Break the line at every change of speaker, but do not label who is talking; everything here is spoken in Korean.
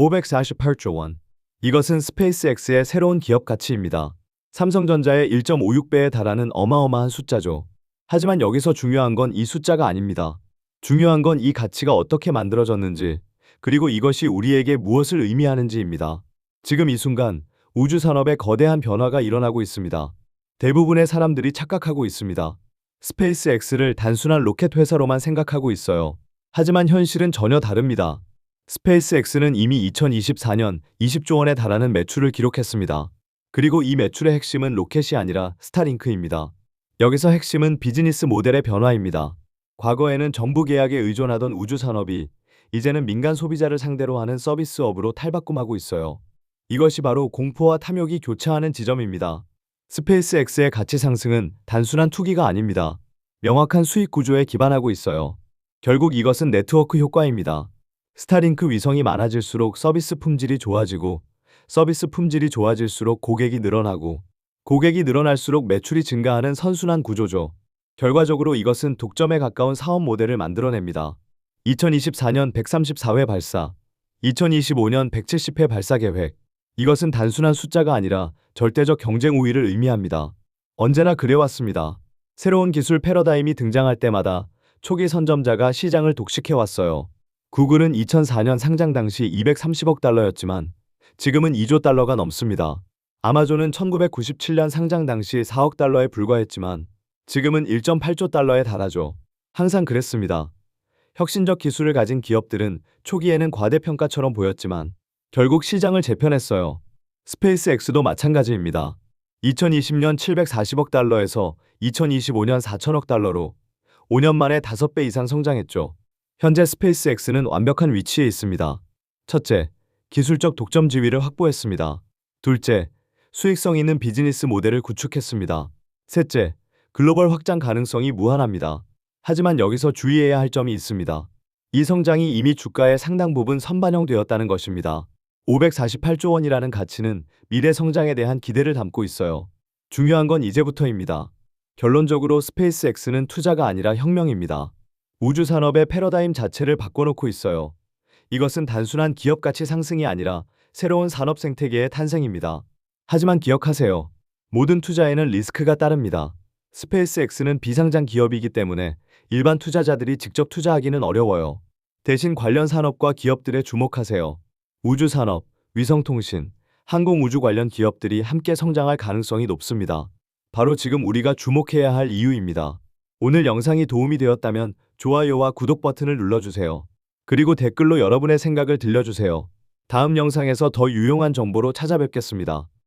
548조 원. 이것은 스페이스X의 새로운 기업 가치입니다. 삼성전자의 1.56배에 달하는 어마어마한 숫자죠. 하지만 여기서 중요한 건 이 숫자가 아닙니다. 중요한 건 이 가치가 어떻게 만들어졌는지, 그리고 이것이 우리에게 무엇을 의미하는지입니다. 지금 이 순간 우주 산업에 거대한 변화가 일어나고 있습니다. 대부분의 사람들이 착각하고 있습니다. 스페이스X를 단순한 로켓 회사로만 생각하고 있어요. 하지만 현실은 전혀 다릅니다. 스페이스X는 이미 2024년 20조 원에 달하는 매출을 기록했습니다. 그리고 이 매출의 핵심은 로켓이 아니라 스타링크입니다. 여기서 핵심은 비즈니스 모델의 변화입니다. 과거에는 정부 계약에 의존하던 우주 산업이 이제는 민간 소비자를 상대로 하는 서비스업으로 탈바꿈하고 있어요. 이것이 바로 공포와 탐욕이 교차하는 지점입니다. 스페이스X의 가치 상승은 단순한 투기가 아닙니다. 명확한 수익 구조에 기반하고 있어요. 결국 이것은 네트워크 효과입니다. 스타링크 위성이 많아질수록 서비스 품질이 좋아지고 서비스 품질이 좋아질수록 고객이 늘어나고 고객이 늘어날수록 매출이 증가하는 선순환 구조죠. 결과적으로 이것은 독점에 가까운 사업 모델을 만들어냅니다. 2024년 134회 발사, 2025년 170회 발사 계획. 이것은 단순한 숫자가 아니라 절대적 경쟁 우위를 의미합니다. 언제나 그래왔습니다. 새로운 기술 패러다임이 등장할 때마다 초기 선점자가 시장을 독식해왔어요. 구글은 2004년 상장 당시 230억 달러였지만 지금은 2조 달러가 넘습니다. 아마존은 1997년 상장 당시 4억 달러에 불과했지만 지금은 1.8조 달러에 달하죠. 항상 그랬습니다. 혁신적 기술을 가진 기업들은 초기에는 과대평가처럼 보였지만 결국 시장을 재편했어요. 스페이스X도 마찬가지입니다. 2020년 740억 달러에서 2025년 4천억 달러로 5년 만에 5배 이상 성장했죠. 현재 스페이스X는 완벽한 위치에 있습니다. 첫째, 기술적 독점 지위를 확보했습니다. 둘째, 수익성 있는 비즈니스 모델을 구축했습니다. 셋째, 글로벌 확장 가능성이 무한합니다. 하지만 여기서 주의해야 할 점이 있습니다. 이 성장이 이미 주가의 상당 부분 선반영되었다는 것입니다. 548조 원이라는 가치는 미래 성장에 대한 기대를 담고 있어요. 중요한 건 이제부터입니다. 결론적으로 스페이스X는 투자가 아니라 혁명입니다. 우주 산업의 패러다임 자체를 바꿔놓고 있어요. 이것은 단순한 기업 가치 상승이 아니라 새로운 산업 생태계의 탄생입니다. 하지만 기억하세요. 모든 투자에는 리스크가 따릅니다. 스페이스X는 비상장 기업이기 때문에 일반 투자자들이 직접 투자하기는 어려워요. 대신 관련 산업과 기업들에 주목하세요. 우주 산업, 위성통신, 항공우주 관련 기업들이 함께 성장할 가능성이 높습니다. 바로 지금 우리가 주목해야 할 이유입니다. 오늘 영상이 도움이 되었다면 좋아요와 구독 버튼을 눌러주세요. 그리고 댓글로 여러분의 생각을 들려주세요. 다음 영상에서 더 유용한 정보로 찾아뵙겠습니다.